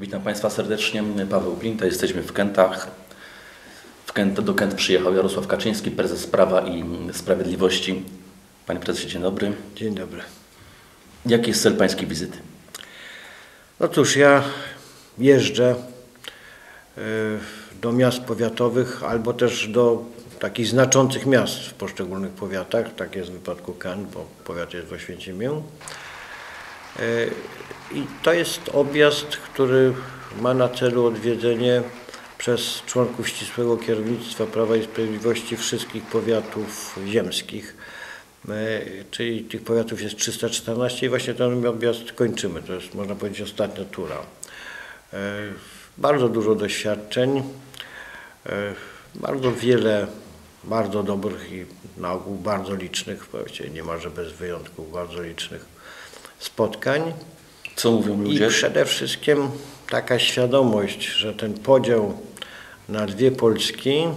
Witam Państwa serdecznie. Paweł Plinta, jesteśmy w Kętach. W Kęt, do Kęt przyjechał Jarosław Kaczyński, prezes Prawa i Sprawiedliwości. Panie prezesie, dzień dobry. Dzień dobry. Jaki jest cel Pańskiej wizyty? No cóż, ja jeżdżę y, do miast powiatowych albo też do takich znaczących miast w poszczególnych powiatach. Tak jest w wypadku Kęt, bo powiat jest w Oświęcimiu. Y, I to jest objazd, który ma na celu odwiedzenie przez członków ścisłego kierownictwa Prawa i Sprawiedliwości wszystkich powiatów ziemskich. E, Czyli tych powiatów jest 314 i właśnie ten objazd kończymy. To jest, można powiedzieć, ostatnia tura. E, Bardzo dużo doświadczeń, e, bardzo wiele bardzo dobrych i na ogół bardzo licznych, niemalże bez wyjątku, bardzo licznych spotkań. Co mówią ludzie? I przede wszystkim taka świadomość, że ten podział na dwie Polski, mm,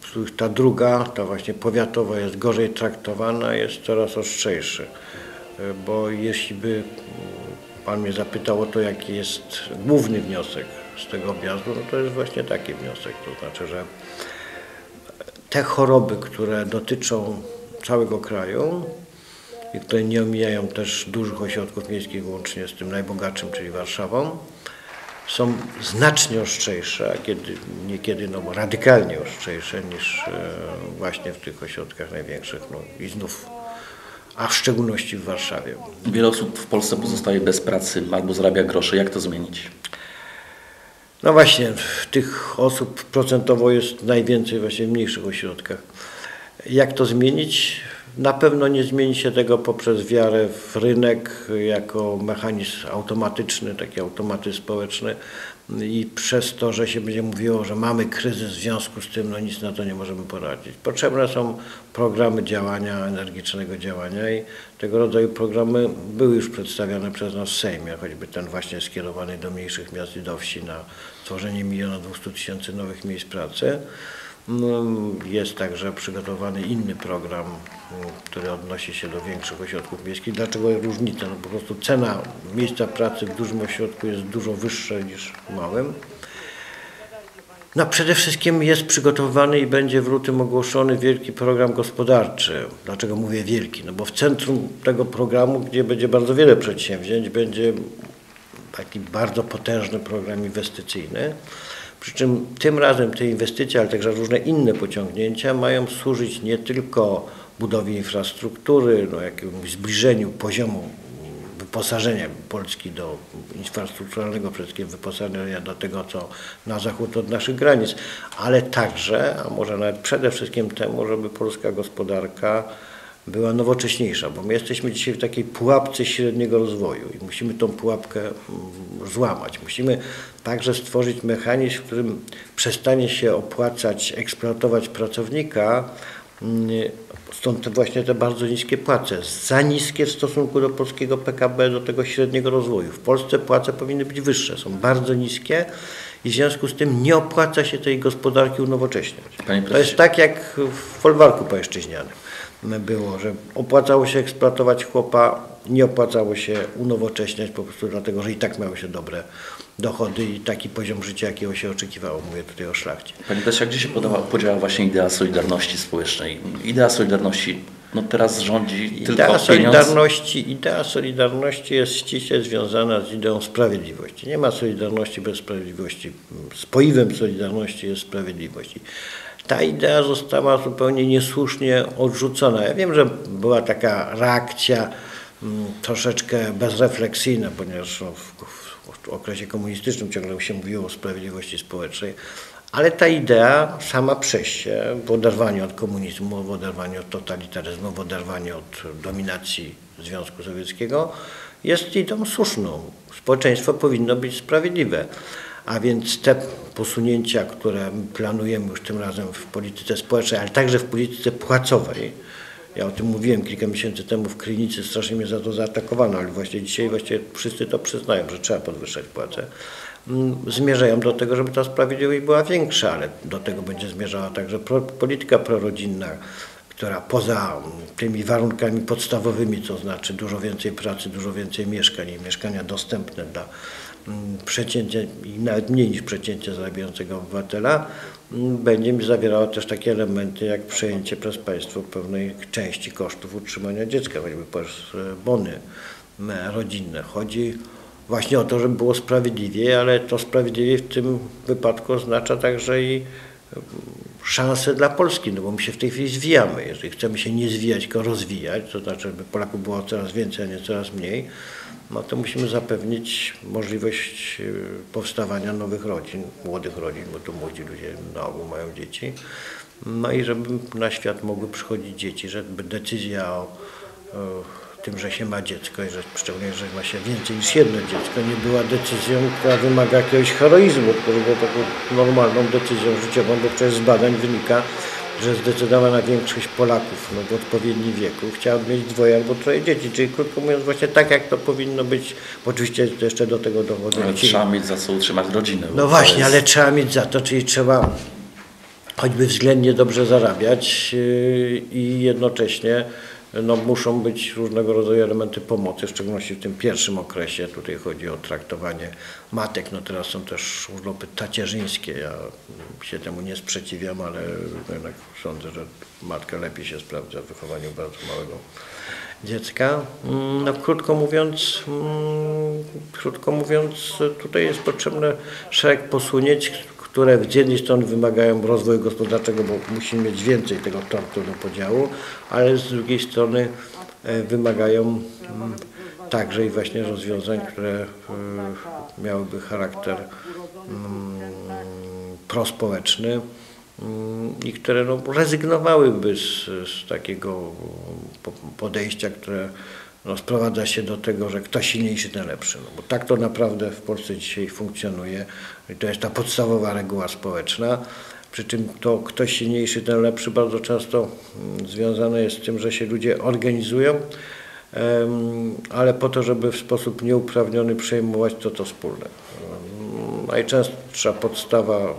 których ta druga, ta właśnie powiatowa jest gorzej traktowana, jest coraz ostrzejszy. Bo jeśli by mm, Pan mnie zapytał o to, jaki jest główny wniosek z tego objazdu, no to jest właśnie taki wniosek. To znaczy, że te choroby, które dotyczą całego kraju i które nie omijają też dużych ośrodków miejskich, łącznie z tym najbogatszym, czyli Warszawą, są znacznie ostrzejsze, a kiedy, niekiedy no, radykalnie ostrzejsze niż e, właśnie w tych ośrodkach największych. No, I znów, a w szczególności w Warszawie. Wiele osób w Polsce pozostaje bez pracy albo zarabia grosze. Jak to zmienić? No właśnie, tych osób procentowo jest najwięcej właśnie w mniejszych ośrodkach. Jak to zmienić? Na pewno nie zmieni się tego poprzez wiarę w rynek jako mechanizm automatyczny, taki automaty społeczny i przez to, że się będzie mówiło, że mamy kryzys, w związku z tym no nic na to nie możemy poradzić. Potrzebne są programy działania, energicznego działania i tego rodzaju programy były już przedstawiane przez nas w Sejmie, choćby ten właśnie skierowany do mniejszych miast i do wsi na tworzenie miliona 200 tysięcy nowych miejsc pracy. No, Jest także przygotowany inny program, który odnosi się do większych ośrodków miejskich. Dlaczego różnica? No po prostu cena miejsca pracy w dużym ośrodku jest dużo wyższa niż w małym. No przede wszystkim jest przygotowany i będzie w lutym ogłoszony wielki program gospodarczy. Dlaczego mówię wielki? No bo w centrum tego programu, gdzie będzie bardzo wiele przedsięwzięć, będzie taki bardzo potężny program inwestycyjny. Przy czym tym razem te inwestycje, ale także różne inne pociągnięcia mają służyć nie tylko budowie infrastruktury, no, jakiemuś zbliżeniu poziomu wyposażenia Polski do infrastrukturalnego przede wszystkim wyposażenia do tego, co na zachód od naszych granic, ale także, a może nawet przede wszystkim temu, żeby polska gospodarka była nowocześniejsza, bo my jesteśmy dzisiaj w takiej pułapce średniego rozwoju i musimy tą pułapkę mm, złamać. Musimy także stworzyć mechanizm, w którym przestanie się opłacać eksploatować pracownika, mm, stąd właśnie te bardzo niskie płace, za niskie w stosunku do polskiego PKB, do tego średniego rozwoju. W Polsce płace powinny być wyższe, są bardzo niskie i w związku z tym nie opłaca się tej gospodarki unowocześniać. To jest tak jak w folwarku pańszczyźnianym było, że opłacało się eksploatować chłopa, nie opłacało się unowocześniać po prostu dlatego, że i tak miały się dobre dochody i taki poziom życia, jakiego się oczekiwało. Mówię tutaj o szlachcie. Panie prezesie, a gdzie się podała, podziała właśnie idea solidarności społecznej? Idea solidarności no teraz rządzi tylko Idea solidarności, idea solidarności jest ściśle związana z ideą sprawiedliwości. Nie ma solidarności bez sprawiedliwości. Spoiwem solidarności jest sprawiedliwość. Ta idea została zupełnie niesłusznie odrzucona. Ja wiem, że była taka reakcja mm, troszeczkę bezrefleksyjna, ponieważ w, w okresie komunistycznym ciągle się mówiło o sprawiedliwości społecznej, ale ta idea sama przez się, w oderwaniu od komunizmu, w oderwaniu od totalitaryzmu, w oderwaniu od dominacji Związku Sowieckiego, jest ideą słuszną. Społeczeństwo powinno być sprawiedliwe. A więc te posunięcia, które planujemy już tym razem w polityce społecznej, ale także w polityce płacowej, ja o tym mówiłem kilka miesięcy temu w Krynicy, strasznie mnie za to zaatakowano, ale właśnie dzisiaj właściwie wszyscy to przyznają, że trzeba podwyższać płace. Mm, Zmierzają do tego, żeby ta sprawiedliwość była większa, ale do tego będzie zmierzała także polityka prorodzinna, która poza tymi warunkami podstawowymi, to znaczy dużo więcej pracy, dużo więcej mieszkań i mieszkania dostępne dla mm, przeciętnie i nawet mniej niż przeciętnie zarabiającego obywatela, mm, będzie zawierała też takie elementy jak przejęcie przez państwo pewnej części kosztów utrzymania dziecka, choćby przez e, bony rodzinne. Chodzi właśnie o to, żeby było sprawiedliwie, ale to sprawiedliwie w tym wypadku oznacza także i szansę dla Polski, no bo my się w tej chwili zwijamy. Jeżeli chcemy się nie zwijać, tylko rozwijać, to znaczy, żeby Polaków było coraz więcej, a nie coraz mniej, no to musimy zapewnić możliwość y, powstawania nowych rodzin, młodych rodzin, bo to młodzi ludzie na ogół mają dzieci. No i żeby na świat mogły przychodzić dzieci, żeby decyzja o tym, że się ma dziecko i że szczególnie, że ma się więcej niż jedno dziecko, nie była decyzją, która wymaga jakiegoś heroizmu, który był taką normalną decyzją życiową, bo przecież z badań wynika, że zdecydowana większość Polaków no, w odpowiednim wieku chciałaby mieć dwoje albo troje dzieci, czyli krótko mówiąc właśnie tak, jak to powinno być, bo oczywiście jeszcze do tego dowodu. Ale trzeba mieć za co utrzymać rodzinę. No właśnie, jest... ale trzeba mieć za to, czyli trzeba choćby względnie dobrze zarabiać yy, i jednocześnie no, muszą być różnego rodzaju elementy pomocy, w szczególności w tym pierwszym okresie. Tutaj chodzi o traktowanie matek. No teraz są też urlopy tacierzyńskie. Ja się temu nie sprzeciwiam, ale jednak sądzę, że matka lepiej się sprawdza w wychowaniu bardzo małego dziecka. Mm, no, krótko mówiąc, mm, krótko mówiąc, tutaj jest potrzebne szereg posunięć, które z jednej strony wymagają rozwoju gospodarczego, bo musimy mieć więcej tego tortu do podziału, ale z drugiej strony e, wymagają mm, także i właśnie rozwiązań, które e, miałyby charakter mm, prospołeczny mm, i które no, rezygnowałyby z, z takiego podejścia, które no, sprowadza się do tego, że kto silniejszy, ten lepszy. No, bo tak to naprawdę w Polsce dzisiaj funkcjonuje. I to jest ta podstawowa reguła społeczna. Przy czym to ktoś silniejszy, ten lepszy bardzo często mm, związane jest z tym, że się ludzie organizują, ale po to, żeby w sposób nieuprawniony przejmować to to wspólne. Najczęstsza podstawa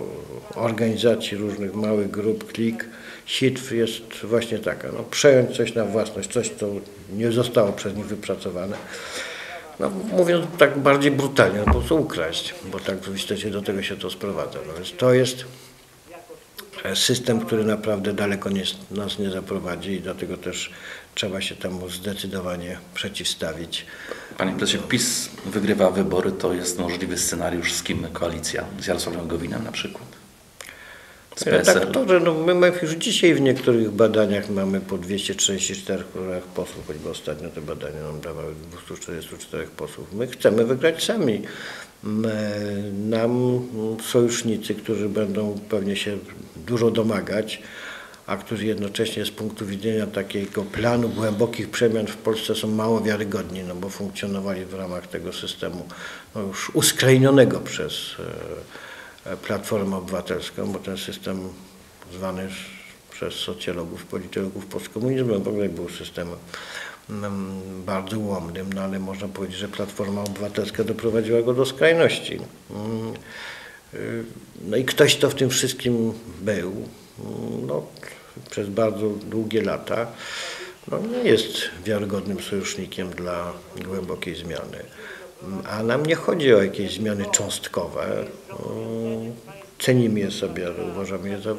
organizacji różnych małych grup, klik, sitw jest właśnie taka, no, przejąć coś na własność, coś, co nie zostało przez nich wypracowane. No, mówiąc tak bardziej brutalnie, no, po prostu ukraść, bo tak w istocie do tego się to sprowadza. No, więc to jest system, który naprawdę daleko nie, nas nie zaprowadzi i dlatego też trzeba się temu zdecydowanie przeciwstawić. Panie prezesie, PiS wygrywa wybory, to jest możliwy scenariusz z kim koalicja? Z Jarosławem Gowinem na przykład? Tak, to, że no, my już dzisiaj w niektórych badaniach mamy po 234 posłów, choćby ostatnio te badania nam dawały 244 posłów. My chcemy wygrać sami. Nam sojusznicy, którzy będą pewnie się dużo domagać, a którzy jednocześnie z punktu widzenia takiego planu głębokich przemian w Polsce są mało wiarygodni, no bo funkcjonowali w ramach tego systemu no już uskrajnionego przez e, Platformę Obywatelską, bo ten system zwany przez socjologów, politologów postkomunizmem w ogóle był systemem mm, bardzo ułomnym, no ale można powiedzieć, że Platforma Obywatelska doprowadziła go do skrajności. Mm, y, no i ktoś, kto w tym wszystkim był, mm, no, przez bardzo długie lata, no, nie jest wiarygodnym sojusznikiem dla głębokiej zmiany. A nam nie chodzi o jakieś zmiany cząstkowe. Cenimy je sobie, ale uważamy je za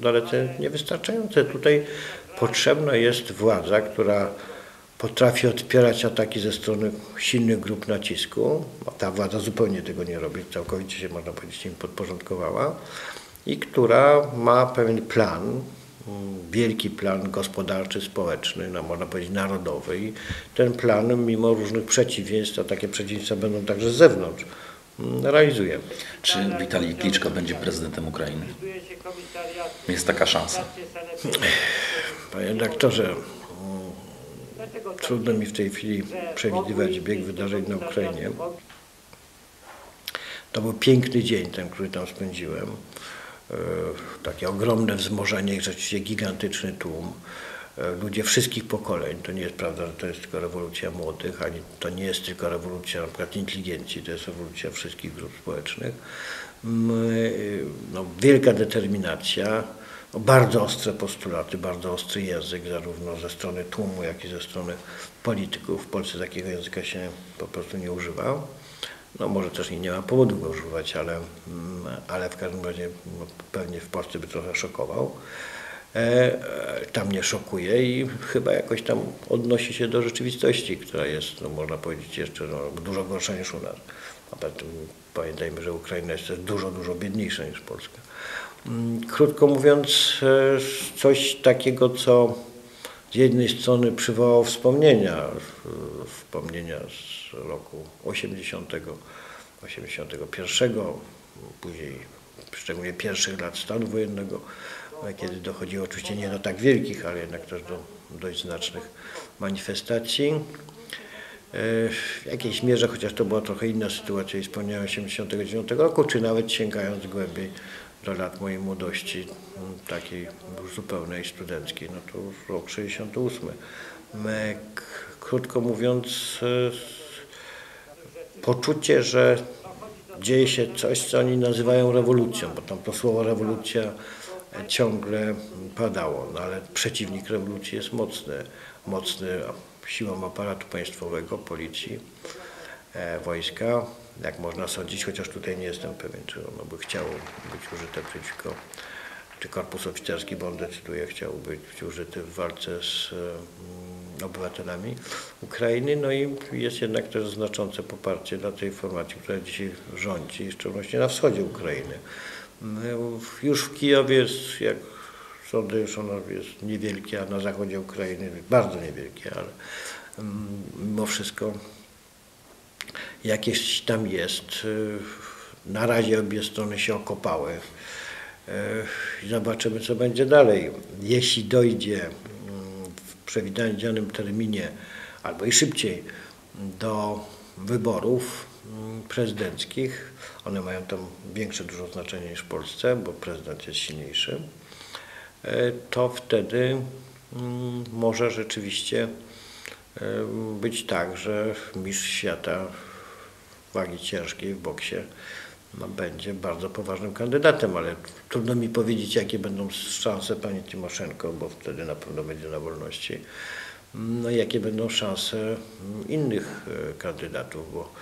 dalece niewystarczające. Tutaj potrzebna jest władza, która potrafi odpierać ataki ze strony silnych grup nacisku. Ta władza zupełnie tego nie robi, całkowicie się można powiedzieć im podporządkowała i która ma pewien plan, wielki plan gospodarczy, społeczny, no można powiedzieć narodowy i ten plan mimo różnych przeciwieństw, a takie przeciwieństwa będą także z zewnątrz, mm, realizuje. Czy Witalij Kliczko będzie prezydentem Ukrainy? Jest taka szansa. Panie doktorze, trudno mi w tej chwili przewidywać bieg wydarzeń na Ukrainie. To był piękny dzień, ten, który tam spędziłem. E, takie ogromne wzmożenie, rzeczywiście gigantyczny tłum. E, ludzie wszystkich pokoleń, to nie jest prawda, że to jest tylko rewolucja młodych, ani to nie jest tylko rewolucja na inteligencji, to jest rewolucja wszystkich grup społecznych. No, wielka determinacja, bardzo ostre postulaty, bardzo ostry język, zarówno ze strony tłumu, jak i ze strony polityków. W Polsce takiego języka się po prostu nie używał. No może też nie ma powodu go używać, ale, mm, ale w każdym razie no, pewnie w Polsce by trochę szokował. E, e, tam mnie szokuje i chyba jakoś tam odnosi się do rzeczywistości, która jest, no, można powiedzieć, jeszcze no, dużo gorsza niż u nas. A pamiętajmy, że Ukraina jest też dużo, dużo biedniejsza niż Polska. Mm, Krótko mówiąc, e, coś takiego, co z jednej strony przywołało wspomnienia, wspomnienia z roku 80, 81, później szczególnie pierwszych lat stanu wojennego, kiedy dochodziło oczywiście nie do tak wielkich, ale jednak też do dość znacznych manifestacji. E, W jakiejś mierze, chociaż to była trochę inna sytuacja wspomniałem 89 roku, czy nawet sięgając głębiej do lat mojej młodości, m, takiej zupełnej studenckiej, no to już rok 68. Me- k- Krótko mówiąc, e, poczucie, że dzieje się coś, co oni nazywają rewolucją, bo tam to słowo rewolucja ciągle padało, no ale przeciwnik rewolucji jest mocny, mocny siłą aparatu państwowego, policji, e, wojska, jak można sądzić, chociaż tutaj nie jestem pewien, czy ono by chciało być użyte przeciwko, czy korpus oficerski, bo on decyduje, chciał być użyty w walce z mm, obywatelami Ukrainy, no i jest jednak też znaczące poparcie dla tej formacji, która dzisiaj rządzi, w szczególności na wschodzie Ukrainy. Już w Kijowie jest, jak sądzę, już ono jest niewielkie, a na zachodzie Ukrainy bardzo niewielkie, ale mm, mimo wszystko jakieś tam jest. Y, Na razie obie strony się okopały. Y, Zobaczymy, co będzie dalej. Jeśli dojdzie mm, w przewidzianym terminie, albo i szybciej, do wyborów mm, prezydenckich, one mają tam większe dużo znaczenie niż w Polsce, bo prezydent jest silniejszy, y, to wtedy mm, może rzeczywiście być tak, że mistrz świata wagi ciężkiej w boksie no, będzie bardzo poważnym kandydatem, ale trudno mi powiedzieć, jakie będą szanse pani Timoszenko, bo wtedy na pewno będzie na wolności. No jakie będą szanse innych e, kandydatów, bo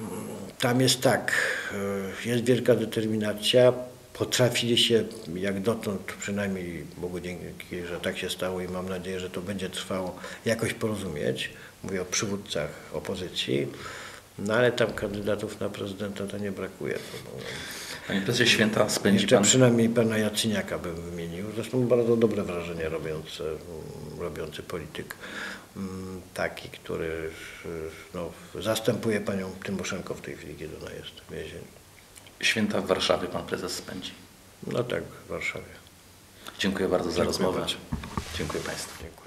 mm, tam jest tak, e, jest wielka determinacja, potrafili się jak dotąd, przynajmniej Bogu dzięki, że tak się stało i mam nadzieję, że to będzie trwało, jakoś porozumieć. Mówię o przywódcach opozycji. No ale tam kandydatów na prezydenta to nie brakuje. Bo Panie prezesie, święta spędzi jeszcze pan... przynajmniej pana Jacyniaka bym wymienił. Zresztą bardzo dobre wrażenie robiący, robiący polityk. mm, Taki, który no, zastępuje panią Tymoszenko w tej chwili, kiedy ona jest w więzieniu. Święta w Warszawie pan prezes spędzi. No tak, w Warszawie. Dziękuję bardzo za Dziękuję rozmowę. bardzo. Dziękuję Państwu. Dziękuję.